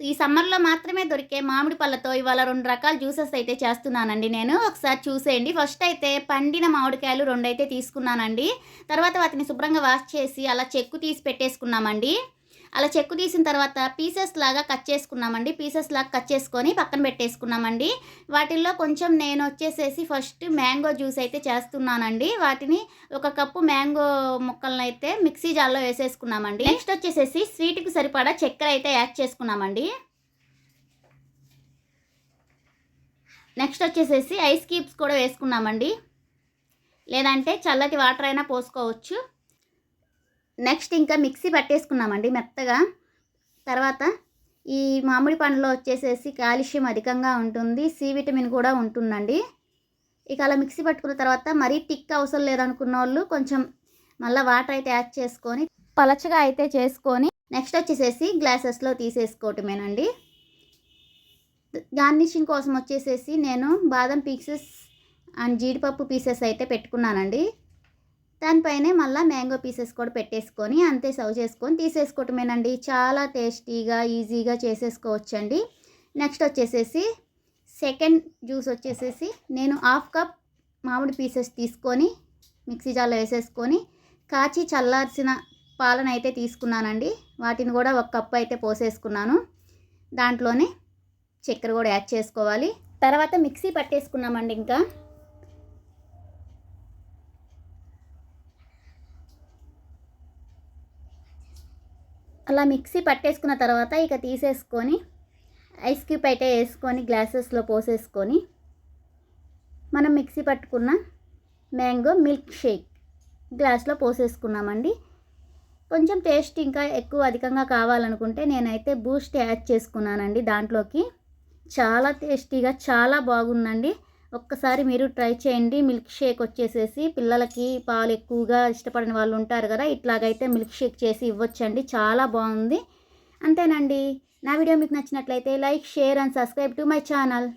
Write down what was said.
ఈ సమ్మర్లో మాత్రమే దొరికే మామిడి పళ్ళతో ఇవాళ రెండు రకాల జ్యూసెస్ అయితే చేస్తున్నానండి నేను. ఒకసారి చూసేయండి. ఫస్ట్ అయితే పండిన మామిడికాయలు రెండు అయితే తీసుకున్నానండి. తర్వాత వాటిని శుభ్రంగా వాష్ చేసి అలా చెక్కు తీసి పెట్టేసుకున్నామండి. అలా చెక్కు తీసిన తర్వాత పీసెస్ లాగా కట్ చేసుకున్నామండి. పీసెస్ లాగా కట్ చేసుకొని పక్కన పెట్టేసుకున్నామండి. వాటిల్లో కొంచెం నేను వచ్చేసేసి ఫస్ట్ మ్యాంగో జ్యూస్ అయితే చేస్తున్నానండి. వాటిని ఒక కప్పు మ్యాంగో ముక్కలను అయితే మిక్సీ జార్లో వేసేసుకున్నామండి. నెక్స్ట్ వచ్చేసేసి స్వీట్కి సరిపడా చక్కెర అయితే యాడ్ చేసుకున్నామండి. నెక్స్ట్ వచ్చేసేసి ఐస్ క్యూబ్స్ కూడా వేసుకున్నామండి. లేదంటే చల్లటి వాటర్ అయినా పోసుకోవచ్చు. నెక్స్ట్ ఇంకా మిక్సీ పట్టేసుకున్నామండి మెత్తగా. తర్వాత ఈ మామిడి పండులో వచ్చేసేసి కాల్షియం అధికంగా ఉంటుంది సి విటమిన్ కూడా ఉంటుందండి. ఇక అలా మిక్సీ పట్టుకున్న తర్వాత మరీ టిక్ అవసరం లేదనుకున్న వాళ్ళు కొంచెం మళ్ళీ వాటర్ అయితే యాడ్ చేసుకొని పలచగా అయితే చేసుకొని నెక్స్ట్ వచ్చేసేసి గ్లాసెస్లో తీసేసుకోవటమేనండి. గార్నిషింగ్ కోసం వచ్చేసేసి నేను బాదం పీసెస్ అండ్ జీడిపప్పు పీసెస్ అయితే పెట్టుకున్నానండి. దానిపైనే మళ్ళీ మ్యాంగో పీసెస్ కూడా పెట్టేసుకొని అంతే సర్వ్ చేసుకొని తీసేసుకోవటమేనండి. చాలా టేస్టీగా ఈజీగా చేసేసుకోవచ్చండి. నెక్స్ట్ వచ్చేసేసి సెకండ్ జ్యూస్ వచ్చేసేసి నేను హాఫ్ కప్ మామిడి పీసెస్ తీసుకొని మిక్సీ జార్లో వేసేసుకొని కాచి చల్లార్సిన పాలన అయితే తీసుకున్నానండి. వాటిని కూడా ఒక కప్పు అయితే పోసేసుకున్నాను. దాంట్లోనే చక్కెర కూడా యాడ్ చేసుకోవాలి. తర్వాత మిక్సీ పట్టేసుకున్నామండి ఇంకా. అలా మిక్సీ పట్టేసుకున్న తర్వాత ఇక తీసేసుకొని ఐస్ క్యూబ్ అయితే వేసుకొని గ్లాసెస్లో పోసేసుకొని మనం మిక్సీ పట్టుకున్న మ్యాంగో మిల్క్ షేక్ గ్లాస్లో పోసేసుకున్నామండి. కొంచెం టేస్ట్ ఇంకా ఎక్కువ అధికంగా కావాలనుకుంటే నేనైతే బూస్ట్ యాడ్ చేసుకున్నానండి దాంట్లోకి. చాలా టేస్టీగా చాలా బాగుందండి. ఒక్కసారి మీరు ట్రై చేయండి. మిల్క్ షేక్ వచ్చేసేసి పిల్లలకి పాలు ఎక్కువగా ఇష్టపడిన వాళ్ళు ఉంటారు కదా ఇట్లాగైతే మిల్క్ షేక్ చేసి ఇవ్వచ్చండి. చాలా బాగుంది. అంతేనండి. నా వీడియో మీకు నచ్చినట్లయితే like share and subscribe to my channel.